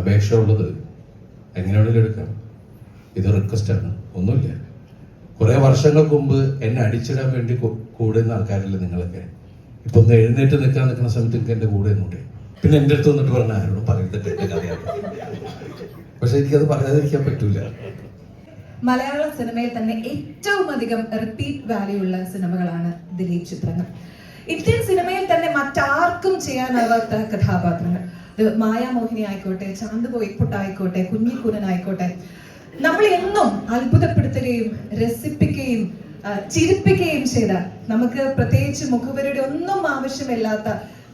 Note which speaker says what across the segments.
Speaker 1: അപേക്ഷ ഉള്ളത് എങ്ങനെ വേണമെങ്കിലും എടുക്കാം. ഇത് റിക്വസ്റ്റാണ് ഒന്നുമില്ല. കുറേ വർഷങ്ങൾക്ക് മുമ്പ് എന്നെ അടിച്ചിടാൻ വേണ്ടി കൂടുന്ന ആൾക്കാരല്ലേ നിങ്ങളൊക്കെ. ഇപ്പൊ ഒന്ന് എഴുന്നേറ്റ് നിൽക്കാൻ നിൽക്കുന്ന സമയത്ത് എനിക്ക് എന്റെ കൂടെ നിന്നൂടെ. പിന്നെ എന്റെ അടുത്ത് വന്നിട്ട് പറഞ്ഞ ആരോടും പറയുന്നിട്ട് എന്റെ കഥയാണ് പക്ഷെ എനിക്കത് പറയാതിരിക്കാൻ പറ്റൂല.
Speaker 2: മലയാള സിനിമയിൽ തന്നെ ഏറ്റവും അധികം റിപ്പീറ്റ് വാല്യൂ ഉള്ള സിനിമകളാണ് ദിലീപ് ചിത്രങ്ങൾ. ഇന്ത്യൻ സിനിമയിൽ തന്നെ മറ്റാർക്കും ചെയ്യാനാവാത്ത കഥാപാത്രങ്ങൾ. മായാമോഹിനി ആയിക്കോട്ടെ ചാന്ത് ആയിക്കോട്ടെ കുഞ്ഞിക്കുരൻ ആയിക്കോട്ടെ നമ്മൾ എന്നും അത്ഭുതപ്പെടുത്തുകയും രസിപ്പിക്കുകയും ചിരിപ്പിക്കുകയും ചെയ്ത നമുക്ക് പ്രത്യേകിച്ച് മുഖവരുടെ ഒന്നും ആവശ്യമില്ലാത്ത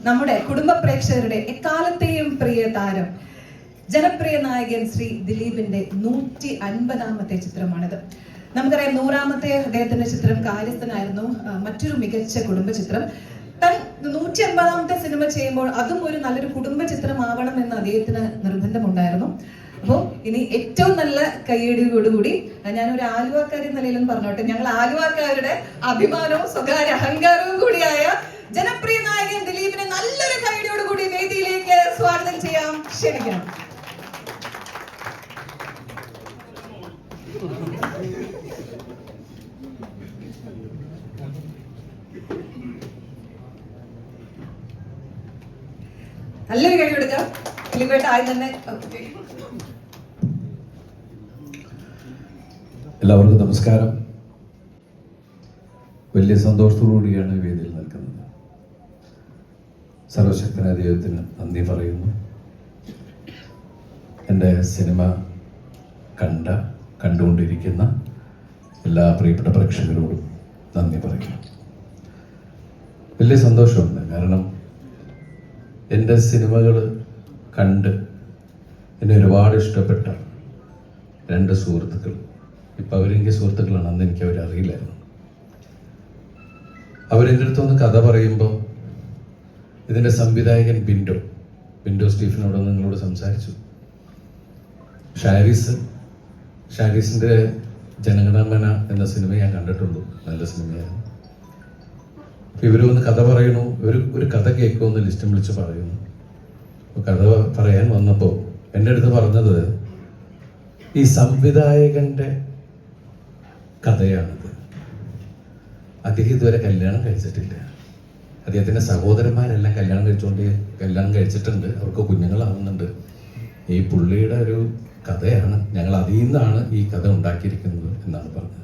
Speaker 2: നമ്മുടെ കുടുംബ പ്രേക്ഷകരുടെ എക്കാലത്തെയും പ്രിയ താരം ജനപ്രിയ നായകൻ ശ്രീ ദിലീപിന്റെ നൂറ്റി അൻപതാമത്തെ ചിത്രമാണിത്. നമുക്കറിയാം നൂറാമത്തെ അദ്ദേഹത്തിന്റെ ചിത്രം കാര്യസ്ഥനായിരുന്നു മറ്റൊരു മികച്ച കുടുംബ ചിത്രം. താൻ നൂറ്റി അൻപതാമത്തെ സിനിമ ചെയ്യുമ്പോൾ അതും ഒരു നല്ലൊരു കുടുംബ ചിത്രമാവണം എന്ന് അദ്ദേഹത്തിന് നിർബന്ധമുണ്ടായിരുന്നു. അപ്പോൾ ഇനി ഏറ്റവും നല്ല കയ്യടിയോടുകൂടി ഞാനൊരു ആലുവാക്കാരി നിലയിലും പറഞ്ഞോട്ടെ. ഞങ്ങൾ ആലുവാക്കാരുടെ അഭിമാനവും സ്വകാര്യ അഹങ്കാരവും കൂടിയായ ജനപ്രിയ നായകൻ ദിലീപിനെ നല്ലൊരു കയ്യടിയോടുകൂടി വേദിയിലേക്ക് സ്വാഗതം ചെയ്യാം. ക്ഷണിക്കണം. നല്ലൊരു കഴിവ് എടുക്കാം ആദ്യം തന്നെ
Speaker 1: എല്ലാവർക്കും നമസ്കാരം. വലിയ സന്തോഷത്തോടുകൂടിയാണ് വേദിയിൽ നിൽക്കുന്നത്. സർവശക്തനായ ദൈവത്തിന് നന്ദി പറയുന്നു. എന്റെ സിനിമ കണ്ട കണ്ടുകൊണ്ടിരിക്കുന്ന എല്ലാ പ്രിയപ്പെട്ട പ്രേക്ഷകരോടും നന്ദി പറയുന്നു. വലിയ സന്തോഷമുണ്ട്. കാരണം എന്റെ സിനിമകൾ കണ്ട് എന്നെ ഒരുപാട് ഇഷ്ടപ്പെട്ട രണ്ട് സുഹൃത്തുക്കൾ. ഇപ്പം അവരെനിക്ക് സുഹൃത്തുക്കളാണ് അന്ന് എനിക്ക് അവരറിയില്ലായിരുന്നു അവരെന്റെ അടുത്ത് ഒന്ന് കഥ പറയുമ്പോൾ ഇതിന്റെ സംവിധായകൻ ബിൻഡോ ബിൻഡോ സ്റ്റീഫനോട് നിങ്ങളോട് സംസാരിച്ചു. ഷാരിസ് ഷാരിസിന്റെ ജനഗണമന എന്ന സിനിമ ഞാൻ കണ്ടിട്ടുള്ളൂ നല്ല സിനിമയായിരുന്നു. അപ്പൊ ഇവർ വന്ന് കഥ പറയണു. ഒരു ഒരു കഥ കേൾക്കുമെന്ന് ലിസ്റ്റ് വിളിച്ച് പറയുന്നു. അപ്പോൾ കഥ പറയാൻ വന്നപ്പോൾ എന്റെ അടുത്ത് പറഞ്ഞത് ഈ സംവിധായകന്റെ കഥയാണിത്. അദ്ദേഹം ഇതുവരെ കല്യാണം കഴിച്ചിട്ടില്ല. അദ്ദേഹത്തിന്റെ സഹോദരന്മാരെല്ലാം കല്യാണം കഴിച്ചുകൊണ്ട് കല്യാണം കഴിച്ചിട്ടുണ്ട്. അവർക്ക് കുഞ്ഞുങ്ങളാവുന്നുണ്ട്. ഈ പുള്ളിയുടെ ഒരു കഥയാണ്. ഞങ്ങൾ അതിൽ നിന്നാണ് ഈ കഥ ഉണ്ടാക്കിയിരിക്കുന്നത് എന്നാണ് പറഞ്ഞത്.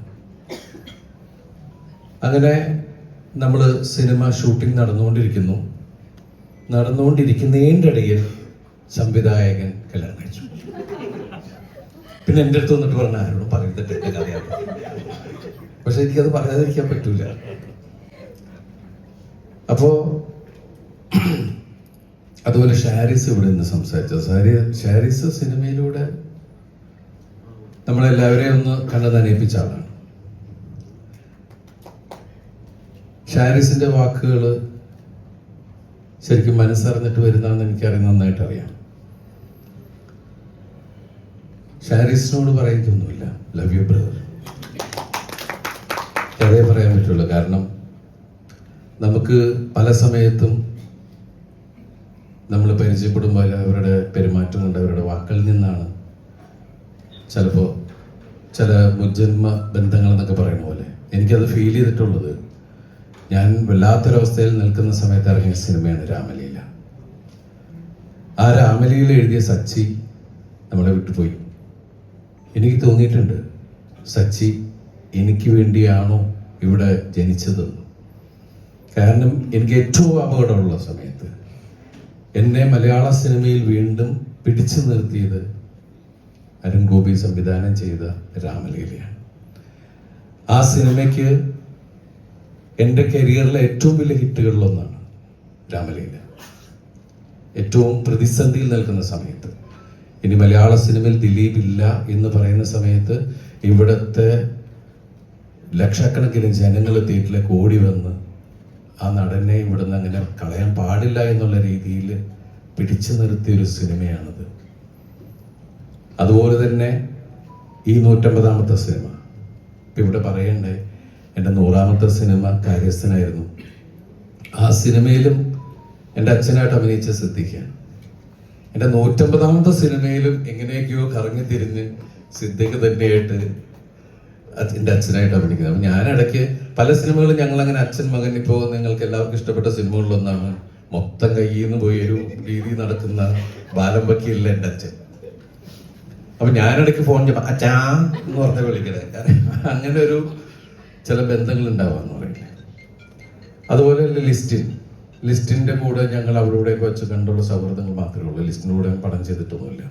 Speaker 1: അങ്ങനെ നമ്മൾ സിനിമ ഷൂട്ടിംഗ് നടന്നുകൊണ്ടിരിക്കുന്നു. നടന്നുകൊണ്ടിരിക്കുന്നതിന്റെ ഇടയിൽ സംവിധായകൻ കല്യാണം കഴിച്ചു. പിന്നെ എന്റെ അടുത്ത് വന്നിട്ട് പറഞ്ഞ ആരോടും പറയുന്നിട്ട് എനിക്കറിയാം പക്ഷെ എനിക്കത് പറയാതിരിക്കാൻ പറ്റൂല. അപ്പോ അതുപോലെ ഷാരിസ് ഇവിടെ നിന്ന് സംസാരിച്ച ഷാരി ഷാരിസ് സിനിമയിലൂടെ നമ്മളെല്ലാവരെയും ഒന്ന് കണ്ടു നനയിപ്പിച്ച ആളാണ്. ഷാരിസിന്റെ വാക്കുകൾ ശരിക്കും മനസ്സറിഞ്ഞിട്ട് വരുന്നതെന്ന് എനിക്കറിയാം നന്നായിട്ട് അറിയാം ഷാരിസിനോട് പറയുന്നൊന്നുമില്ല ലവ് യു ബ്രദർ അതേ പറയാൻ പറ്റുള്ളൂ. കാരണം നമുക്ക് പല സമയത്തും നമ്മൾ പരിചയപ്പെടുമ്പോൾ അവരുടെ പെരുമാറ്റം കൊണ്ട് അവരുടെ വാക്കുകളിൽ നിന്നാണ് ചിലപ്പോൾ ചില മുജ്ജന്മ ബന്ധങ്ങൾ എന്നൊക്കെ പറയുന്ന പോലെ എനിക്കത് ഫീൽ ചെയ്തിട്ടുള്ളത് ഞാൻ വല്ലാത്തൊരവസ്ഥയിൽ നിൽക്കുന്ന സമയത്ത് ഇറങ്ങിയ സിനിമയാണ് രാമലീല. ആ രാമലീല എഴുതിയ സച്ചി നമ്മളെ വിട്ടുപോയി. എനിക്ക് തോന്നിയിട്ടുണ്ട് സച്ചി എനിക്ക് വേണ്ടിയാണോ ഇവിടെ ജനിച്ചത്? കാരണം എനിക്ക് ഏറ്റവും അപകടമുള്ള സമയത്ത് എന്നെ മലയാള സിനിമയിൽ വീണ്ടും പിടിച്ചു നിർത്തിയത് അരുൺ ഗോപി സംവിധാനം ചെയ്ത രാമലീലയാണ്. ആ സിനിമയ്ക്ക് എന്റെ കരിയറിലെ ഏറ്റവും വലിയ ഹിറ്റുകളിലൊന്നാണ് രാമലീല. ഏറ്റവും പ്രതിസന്ധിയിൽ നിൽക്കുന്ന സമയത്ത്. ഇനി മലയാള സിനിമയിൽ ദിലീപ് ഇല്ല എന്ന് പറയുന്ന സമയത്ത് ഇവിടുത്തെ ലക്ഷക്കണക്കിന് ജനങ്ങൾ തിയേറ്ററിലേക്ക് ഓടി വന്ന് ആ നടനെ ഇവിടുന്ന് അങ്ങനെ കളയാൻ പാടില്ല എന്നുള്ള രീതിയിൽ പിടിച്ചു നിർത്തിയ ഒരു സിനിമയാണത്. അതുപോലെ തന്നെ ഈ നൂറ്റമ്പതാമത്തെ സിനിമ. ഇവിടെ പറയണ്ടേ എന്റെ നൂറാമത്തെ സിനിമ കാര്യസ്ഥനായിരുന്നു. ആ സിനിമയിലും എന്റെ അച്ഛനായിട്ട് അഭിനയിച്ച ശ്രദ്ധിക്കാൻ എന്റെ നൂറ്റമ്പതാമത്തെ സിനിമയിലും എങ്ങനെയൊക്കെയോ കറങ്ങി തിരിഞ്ഞ് സിദ്ദിഖ് തന്നെയായിട്ട് എന്റെ അച്ഛനായിട്ട് അഭിനയിക്കുന്നത്. അപ്പം ഞാനിടയ്ക്ക് പല സിനിമകളും ഞങ്ങൾ അങ്ങനെ അച്ഛൻ മകൻ ഇപ്പോൾ നിങ്ങൾക്ക് എല്ലാവർക്കും ഇഷ്ടപ്പെട്ട സിനിമകളിലൊന്നാണ് മൊത്തം കയ്യിൽ നിന്ന് പോയി ഒരു രീതി നടക്കുന്ന ബാലം വക്കീലിലെ എന്റെ അച്ഛൻ. അപ്പം ഞാനിടയ്ക്ക് ഫോൺ ചെയ്യുമ്പോൾ അച്ഛാ എന്ന് പറഞ്ഞ വിളിക്കണേ. അങ്ങനെ ഒരു ചില ബന്ധങ്ങൾ ഉണ്ടാവാന്ന് പറയില്ലേ? അതുപോലെ ലിസ്റ്റിൻ. ലിസ്റ്റിന്റെ കൂടെ ഞങ്ങൾ അവരോടെയൊക്കെ വെച്ച് കണ്ടുള്ള സൗഹൃദങ്ങൾ മാത്രമേ ഉള്ളൂ. ലിസ്റ്റിന്റെ കൂടെ പടം ചെയ്തിട്ടൊന്നുമില്ല.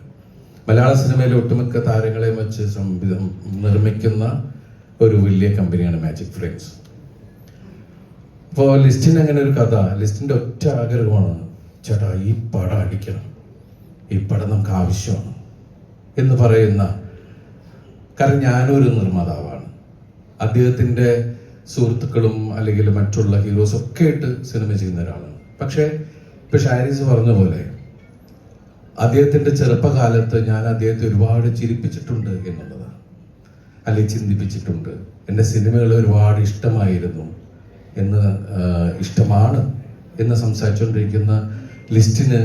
Speaker 1: മലയാള സിനിമയിലെ ഒട്ടുമിക്ക താരങ്ങളെയും വെച്ച് സംവിധം നിർമ്മിക്കുന്ന ഒരു വലിയ കമ്പനിയാണ് മാജിക് ഫ്രെയിംസ് അപ്പോൾ ലിസ്റ്റിന് അങ്ങനെ ഒരു കഥ ലിസ്റ്റിന്റെ ഒറ്റ ആഗ്രഹമാണ് ചേട്ടാ ഈ പടം അടിക്കണം. ഈ പടം നമുക്ക് ആവശ്യമാണ് എന്ന് പറയുന്ന കാരണം ഞാനൊരു നിർമ്മാതാവാണ്. അദ്ദേഹത്തിന്റെ സുഹൃത്തുക്കളും അല്ലെങ്കിൽ മറ്റുള്ള ഹീറോസ് ഒക്കെ ആയിട്ട് സിനിമ ചെയ്യുന്ന ഒരാളാണ്. പക്ഷേ ഇപ്പൊ ഷാരീസ് പറഞ്ഞ പോലെ അദ്ദേഹത്തിന്റെ ചെറുപ്പകാലത്ത് ഞാൻ അദ്ദേഹത്തെ ഒരുപാട് ചിരിപ്പിച്ചിട്ടുണ്ട് എന്നുള്ളതാണ്. അല്ലെങ്കിൽ ചിന്തിപ്പിച്ചിട്ടുണ്ട്. എന്റെ സിനിമകൾ ഒരുപാട് ഇഷ്ടമായിരുന്നു എന്ന് ഇഷ്ടമാണ് എന്ന് സംസാരിച്ചുകൊണ്ടിരിക്കുന്ന ലിസ്റ്റിന്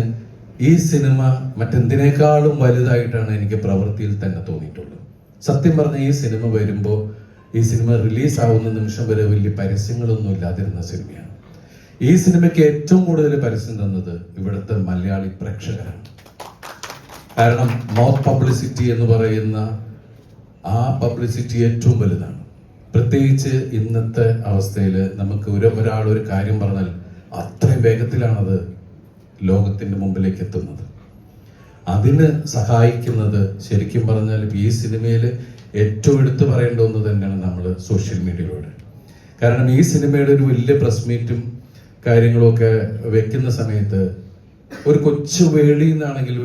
Speaker 1: ഈ സിനിമ മറ്റെന്തിനേക്കാളും വലുതായിട്ടാണ് എനിക്ക് പ്രവൃത്തിയിൽ തന്നെ തോന്നിയിട്ടുള്ളത്. സത്യം പറഞ്ഞ ഈ സിനിമ വരുമ്പോൾ ഈ സിനിമ റിലീസാവുന്ന നിമിഷം വരെ വലിയ പരസ്യങ്ങളൊന്നും ഇല്ലാതിരുന്ന സിനിമയാണ്. ഈ സിനിമയ്ക്ക് ഏറ്റവും കൂടുതൽ പരസ്യം തന്നത് ഇവിടുത്തെ മലയാളി പ്രേക്ഷകരാണ്. കാരണം മൗത്ത് പബ്ലിസിറ്റി എന്ന് പറയുന്ന ആ പബ്ലിസിറ്റി ഏറ്റവും വലുതാണ്. പ്രത്യേകിച്ച് ഇന്നത്തെ അവസ്ഥയിൽ നമുക്ക് ഒരു ഒരാൾ ഒരു കാര്യം പറഞ്ഞാൽ അത്രയും വേഗത്തിലാണത് ലോകത്തിന്റെ മുമ്പിലേക്ക് എത്തുന്നത്. അതിന് സഹായിക്കുന്നത് ശരിക്കും പറഞ്ഞാൽ ഈ സിനിമയിൽ ഏറ്റവും എടുത്തു പറയേണ്ട ഒന്ന് തന്നെയാണ് നമ്മൾ സോഷ്യൽ മീഡിയയിലൂടെ കാരണം ഈ സിനിമയുടെ ഒരു വലിയ പ്രസ് മീറ്റും കാര്യങ്ങളൊക്കെ വെക്കുന്ന സമയത്ത് ഒരു കൊച്ചു വേളിയിൽ നിന്നാണെങ്കിൽ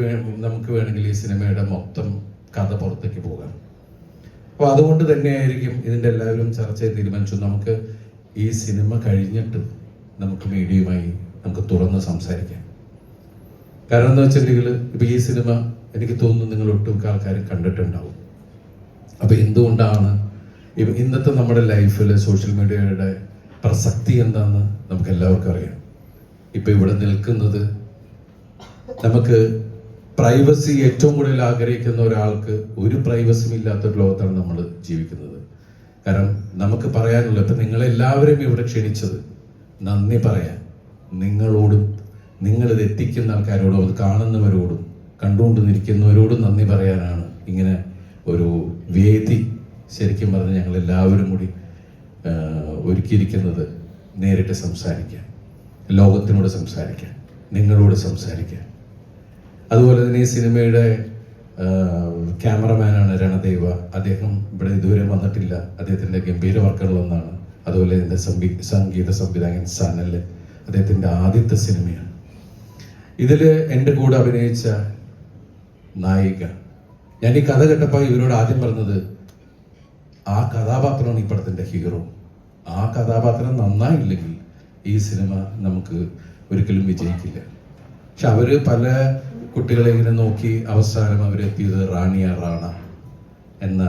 Speaker 1: നമുക്ക് വേണമെങ്കിൽ ഈ സിനിമയുടെ മൊത്തം കഥ പുറത്തേക്ക് പോകാം. അപ്പൊ അതുകൊണ്ട് തന്നെയായിരിക്കും ഇതിന്റെ എല്ലാവരും ചർച്ച ചെയ്ത് തീരുമാനിച്ചു. നമുക്ക് ഈ സിനിമ കഴിഞ്ഞിട്ട് നമുക്ക് മീഡിയയുമായി നമുക്ക് തുറന്ന് സംസാരിക്കാം. കാരണം എന്താ വെച്ചിട്ടുണ്ടെങ്കിൽ ഇപ്പൊ ഈ സിനിമ എനിക്ക് തോന്നുന്നു നിങ്ങൾ ഒട്ടുമിക്ക ആൾക്കാരും കണ്ടിട്ടുണ്ടാവും. അപ്പൊ എന്തുകൊണ്ടാണ് ഇന്നത്തെ നമ്മുടെ ലൈഫിൽ സോഷ്യൽ മീഡിയയുടെ പ്രസക്തി എന്താണെന്ന് നമുക്ക് എല്ലാവർക്കും അറിയാം. ഇപ്പൊ ഇവിടെ നിൽക്കുന്നത് നമുക്ക് പ്രൈവസി ഏറ്റവും കൂടുതൽ ആഗ്രഹിക്കുന്ന ഒരാൾക്ക് ഒരു പ്രൈവസിയും ഇല്ലാത്ത ഒരു ലോകത്താണ് നമ്മൾ ജീവിക്കുന്നത്. കാരണം നമുക്ക് പറയാനുള്ളത് ഇപ്പൊ നിങ്ങളെല്ലാവരും ഇവിടെ ക്ഷണിച്ചത് നന്ദി പറയാൻ. നിങ്ങളോടും നിങ്ങൾ ഇത് എത്തിക്കുന്ന ആൾക്കാരോടും അത് കാണുന്നവരോടും കണ്ടുകൊണ്ടിരിക്കുന്നവരോടും നന്ദി പറയാനാണ് ഇങ്ങനെ ഒരു വേദി ശരിക്കും പറഞ്ഞാൽ ഞങ്ങൾ എല്ലാവരും കൂടി ഒരുക്കിയിരിക്കുന്നത് നേരിട്ട് സംസാരിക്കാൻ ലോകത്തിനോട് സംസാരിക്കാൻ നിങ്ങളോട് സംസാരിക്കാൻ. അതുപോലെ തന്നെ ഈ സിനിമയുടെ ക്യാമറമാനാണ് രണദേവ. അദ്ദേഹം ഇവിടെ ഇതുവരെ വന്നിട്ടില്ല. അദ്ദേഹത്തിന്റെ ഗംഭീര വർക്കുകളൊന്നാണ് അതുപോലെ തന്നെ സംഗീ- സംഗീത സംവിധായകൻ സനൽ. അദ്ദേഹത്തിന്റെ ആദ്യത്തെ സിനിമയാണ്. ഇതിൽ എന്റെ കൂടെ അഭിനയിച്ച നായിക ഞാൻ ഈ കഥ കേട്ടപ്പോൾ ഇവരോട് ആദ്യം പറഞ്ഞത് ആ കഥാപാത്രമാണ് ഈ പടത്തിന്റെ ഹീറോ. ആ കഥാപാത്രം നന്നായില്ലെങ്കിൽ ഈ സിനിമ നമുക്ക് ഒരിക്കലും വിജയിക്കില്ല. പക്ഷെ അവർ പല കുട്ടികളെ ഇങ്ങനെ നോക്കി അവസാനം അവരെത്തിയത് റാണിയ റാണ എന്ന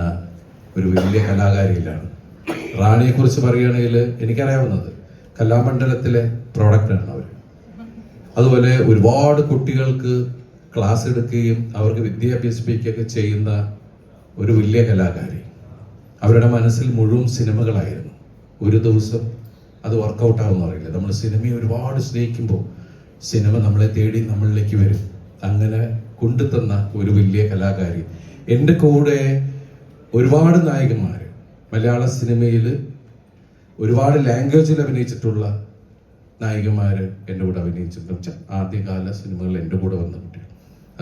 Speaker 1: ഒരു വലിയ കലാകാരിയിലാണ്. റാണിയെ കുറിച്ച് പറയുകയാണെങ്കിൽ എനിക്കറിയാവുന്നത് കലാമണ്ഡലത്തിലെ പ്രോഡക്റ്റാണ് അവർ അതുപോലെ ഒരുപാട് കുട്ടികൾക്ക് ക്ലാസ് എടുക്കുകയും അവർക്ക് വിദ്യ അഭ്യസിപ്പിക്കുകയൊക്കെ ചെയ്യുന്ന ഒരു വലിയ കലാകാരി. അവരുടെ മനസ്സിൽ മുഴുവൻ സിനിമകളായിരുന്നു. ഒരു ദിവസം അത് വർക്കൗട്ടാകുമെന്ന് അറിയില്ല നമ്മൾ സിനിമയെ ഒരുപാട് സ്നേഹിക്കുമ്പോൾ സിനിമ നമ്മളെ തേടി നമ്മളിലേക്ക് വരും. അങ്ങനെ കൊണ്ടുതന്ന ഒരു വലിയ കലാകാരി. എന്റെ കൂടെ ഒരുപാട് നായകന്മാർ മലയാള സിനിമയിൽ ഒരുപാട് ലാംഗ്വേജിൽ അഭിനയിച്ചിട്ടുള്ള നായികമാര് എന്റെ കൂടെ അഭിനയിച്ചിട്ടുണ്ട്. ആദ്യകാല സിനിമകൾ എന്റെ കൂടെ വന്ന കുട്ടികൾ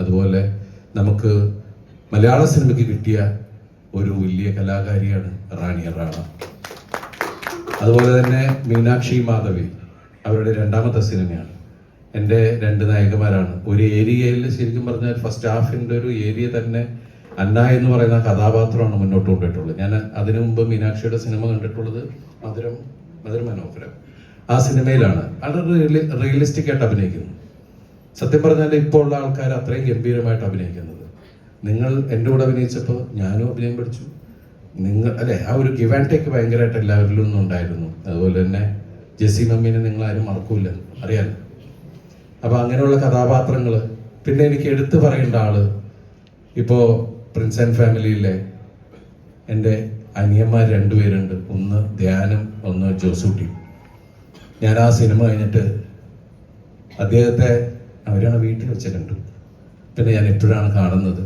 Speaker 1: അതുപോലെ നമുക്ക് മലയാള സിനിമയ്ക്ക് കിട്ടിയ ഒരു വലിയ കലാകാരിയാണ് റാണി റാണ അതുപോലെ തന്നെ മീനാക്ഷി മാധവി അവരുടെ രണ്ടാമത്തെ സിനിമയാണ്. എന്റെ രണ്ട് നായകന്മാരാണ്. ഒരു ഏരിയയിൽ ശരിക്കും പറഞ്ഞാൽ ഫസ്റ്റ് ഹാഫിന്റെ ഒരു ഏരിയ തന്നെ അന്ന എന്ന് പറയുന്ന കഥാപാത്രമാണ് മുന്നോട്ട് കൊണ്ടുപോയിട്ടുള്ളത്. ഞാൻ അതിനു മുമ്പ് മീനാക്ഷിയുടെ സിനിമ കണ്ടിട്ടുള്ളത് മധുരം മധുര മനോഹരം ആ സിനിമയിലാണ്. അത് റിയലിസ്റ്റിക് ആയിട്ട് അഭിനയിക്കുന്നു. സത്യം പറഞ്ഞാൽ ഇപ്പോൾ ഉള്ള ആൾക്കാർ അത്രയും ഗംഭീരമായിട്ട് അഭിനയിക്കുന്നത്. നിങ്ങൾ എന്റെ കൂടെ അഭിനയിച്ചപ്പോൾ ഞാനും അഭിനയം പഠിച്ചു. നിങ്ങൾ അല്ലെ ആ ഒരു ഗിവ് ആൻഡ് ടേക്ക് ഭയങ്കരമായിട്ട് എല്ലാവരിലും ഒന്നും ഉണ്ടായിരുന്നു അതുപോലെ തന്നെ ജെസ്സി മമ്മീനെ നിങ്ങൾ ആരും മറക്കൂല. അറിയാലോ അപ്പൊ അങ്ങനെയുള്ള കഥാപാത്രങ്ങൾ പിന്നെ എനിക്ക് എടുത്തു പറയേണ്ട ആൾ ഇപ്പോ പ്രിൻസ് ആൻഡ് ഫാമിലിയിലെ എന്റെ അനിയന്മാർ രണ്ടുപേരുണ്ട്. ഒന്ന് ധ്യാനം ഒന്ന് ജോസൂട്ടി. ഞാൻ ആ സിനിമ കഴിഞ്ഞിട്ട് അദ്ദേഹത്തെ അവരാണ് വീട്ടിൽ വെച്ച് കണ്ടു. പിന്നെ ഞാൻ എപ്പോഴാണ് കാണുന്നത്?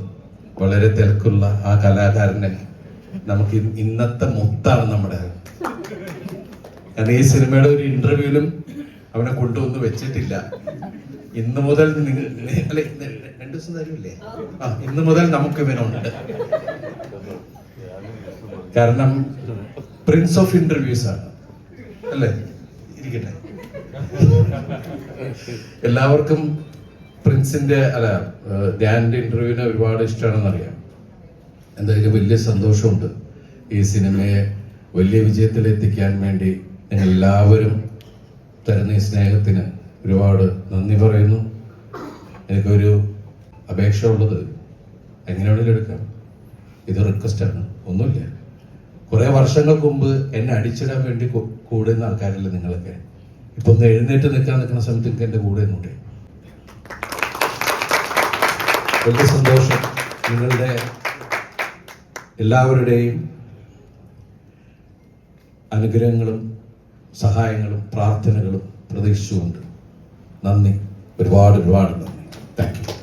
Speaker 1: വളരെ തിരക്കുള്ള ആ കലാകാരനെ നമുക്ക് ഇന്നത്തെ മുത്താണ് നമ്മുടെ. കാരണം ഈ സിനിമയുടെ ഒരു ഇന്റർവ്യൂവിലും അവനെ കൊണ്ടുവന്ന് വെച്ചിട്ടില്ല. ഇന്ന് മുതൽ അല്ലെ രണ്ടു ദിവസം തരുമില്ലേ? ആ ഇന്ന് മുതൽ നമുക്ക് ഇവനുണ്ട്. കാരണം പ്രിൻസ് ഓഫ് ഇന്റർവ്യൂസ് ആണ്. അല്ലേ? ഇരിക്കട്ടെ. എല്ലാവർക്കും പ്രിൻസിന്റെ അല്ല ധ്യാനിന്റെ ഇന്റർവ്യൂവിനെ ഒരുപാട് ഇഷ്ടമാണെന്ന് അറിയാം എന്തായാലും വലിയ സന്തോഷമുണ്ട് ഈ സിനിമയെ വലിയ വിജയത്തിലെത്തിക്കാൻ വേണ്ടി ഞങ്ങൾ എല്ലാവരും തരുന്ന ഈ സ്നേഹത്തിന് ഒരുപാട് നന്ദി പറയുന്നു. എനിക്കൊരു അപേക്ഷ ഉള്ളത് എങ്ങനെ വേണമെങ്കിലും എടുക്കാം. ഇത് റിക്വസ്റ്റാണ് ഒന്നുമില്ല. കുറേ വർഷങ്ങൾക്ക് മുമ്പ് എന്നെ അടിച്ചിടാൻ വേണ്ടി കൂടുന്ന ആൾക്കാരല്ലേ നിങ്ങളൊക്കെ? ഇപ്പൊ ഒന്ന് എഴുന്നേറ്റ് നിൽക്കാൻ നിൽക്കുന്ന സമയത്ത് എനിക്ക് എന്റെ കൂടെ ഉണ്ട്. വലിയ സന്തോഷം. നിങ്ങളുടെ എല്ലാവരുടെയും അനുഗ്രഹങ്ങളും സഹായങ്ങളും പ്രാർത്ഥനകളും പ്രതീക്ഷിച്ചുകൊണ്ട് നന്ദി. ഒരുപാട് ഒരുപാട് നന്ദി. Thank you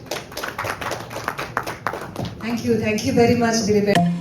Speaker 2: thank you thank you very much Dileep